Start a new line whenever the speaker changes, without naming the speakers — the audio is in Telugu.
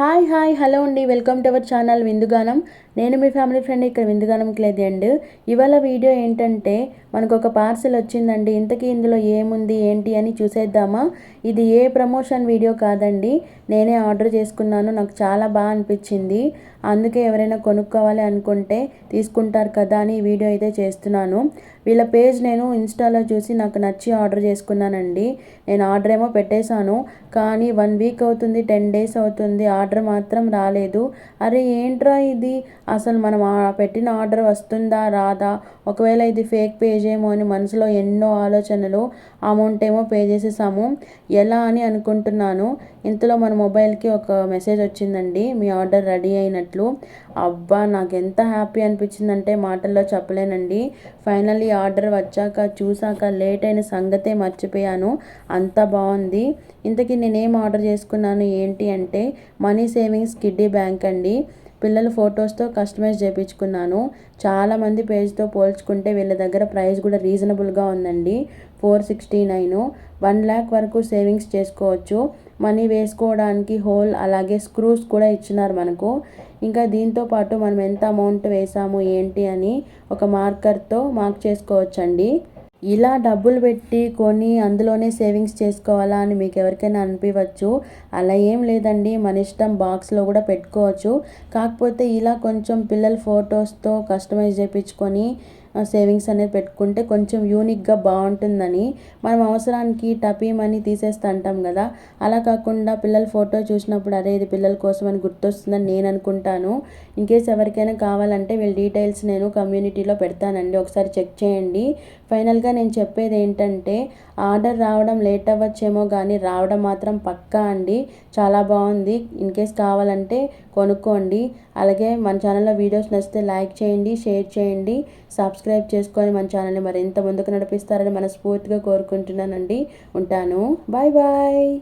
హాయ్ హాయ్ హలో అండి. వెల్కమ్ టు అవర్ ఛానల్ విందుగానం నేను మీ ఫ్యామిలీ ఫ్రెండ్ ఇక్కడ విందుగానంకి లేదు అండ్ ఇవాళ వీడియో ఏంటంటే మనకు ఒక పార్సిల్ వచ్చిందండి. ఇంతకీ ఇందులో ఏముంది ఏంటి అని చూసేద్దామా? ఇది ఏ ప్రమోషన్ వీడియో కాదండి. నేనే ఆర్డర్ చేసుకున్నాను. నాకు చాలా బాగా అనిపించింది. అందుకే ఎవరైనా కొనుక్కోవాలి అనుకుంటే తీసుకుంటారు కదా అని వీడియో అయితే చేస్తున్నాను. వీళ్ళ పేజ్ నేను ఇన్స్టాలో చూసి నాకు నచ్చి ఆర్డర్ చేసుకున్నానండి. నేను ఆర్డర్ ఏమో పెట్టేశాను కానీ వన్ వీక్ అవుతుంది టెన్ డేస్ అవుతుంది ఆర్డర్ మాత్రం రాలేదు. అరే ఏంట్రా ఇది? అసలు మనం పెట్టిన ఆర్డర్ వస్తుందా రాదా? ఒకవేళ ఇది ఫేక్ పేజ్ ఏమో అని మనసులో ఎన్నో ఆలోచనలు అమౌంట్ ఏమో పే చేసేసాము. ఎలా అని అనుకుంటున్నాను. ఇంతలో మన మొబైల్కి ఒక మెసేజ్ వచ్చిందండి మీ ఆర్డర్ రెడీ అయినట్లు. అబ్బా నాకు ఎంత హ్యాపీ అనిపించిందంటే మాటల్లో చెప్పలేనండి. ఫైనల్లీ ఆర్డర్ వచ్చాక చూసాక లేట్ అయిన సంగతే మర్చిపోయాను. అంత బాగుంది ఇంతకీ నేనేం ఆర్డర్ చేసుకున్నాను ఏంటి అంటే మనీ సేవింగ్స్ కిడ్డీ బ్యాంక్ అండి. పిల్లల ఫొటోస్తో కస్టమైజ్ చేయించుకున్నాను చాలామంది పేజ్తో పోల్చుకుంటే వీళ్ళ దగ్గర ప్రైస్ కూడా రీజనబుల్గా ఉందండి. Four sixty nine one lakh వరకు సేవింగ్స్ చేసుకోవచ్చు. మనీ వేసుకోవడానికి హోల్ అలాగే స్క్రూస్ కూడా ఇచ్చినారు మనకు. ఇంకా దీంతో పాటు మనం ఎంత అమౌంట్ వేసాము ఏంటి అని ఒక మార్కర్తో మార్క్ చేసుకోవచ్చండి. ఇలా డబ్బులు పెట్టి కొని అందులోనే సేవింగ్స్ చేసుకోవాలా అని మీకు ఎవరికైనా అనిపించవచ్చు అలా ఏం లేదండి. మన ఇష్టం బాక్స్లో కూడా పెట్టుకోవచ్చు. కాకపోతే ఇలా కొంచెం పిల్లల ఫొటోస్తో కస్టమైజ్ చేయించుకొని సేవింగ్స్ అనేది పెట్టుకుంటే కొంచెం యూనిక్గా బాగుంటుందని. మనం అవసరానికి టపీ మనీ తీసేస్తా అంటాం కదా. అలా కాకుండా పిల్లల ఫోటో చూసినప్పుడు అరే ఇది పిల్లల కోసం అని గుర్తొస్తుందని నేను అనుకుంటాను. ఇన్ కేస్ ఎవరికైనా కావాలంటే వీళ్ళ డీటెయిల్స్ నేను కమ్యూనిటీలో పెడతానండి. ఒకసారి చెక్ చేయండి. ఫైనల్గా నేను చెప్పేది ఏంటంటే ఆర్డర్ రావడం లేట్ అవ్వచ్చేమో కానీ రావడం మాత్రం పక్కా అండి. చాలా బాగుంది. ఇన్ కేస్ కావాలంటే కొనుక్కోండి. అలాగే మన ఛానల్లో వీడియోస్ నచ్చితే లైక్ చేయండి షేర్ చేయండి సబ్స్క్రైబ్ చేసుకొని మన ఛానల్ని మరింత ముందుకు నడిపిస్తారని మనస్ఫూర్తిగా కోరుకుంటున్నానండి. ఉంటాను. Bye bye.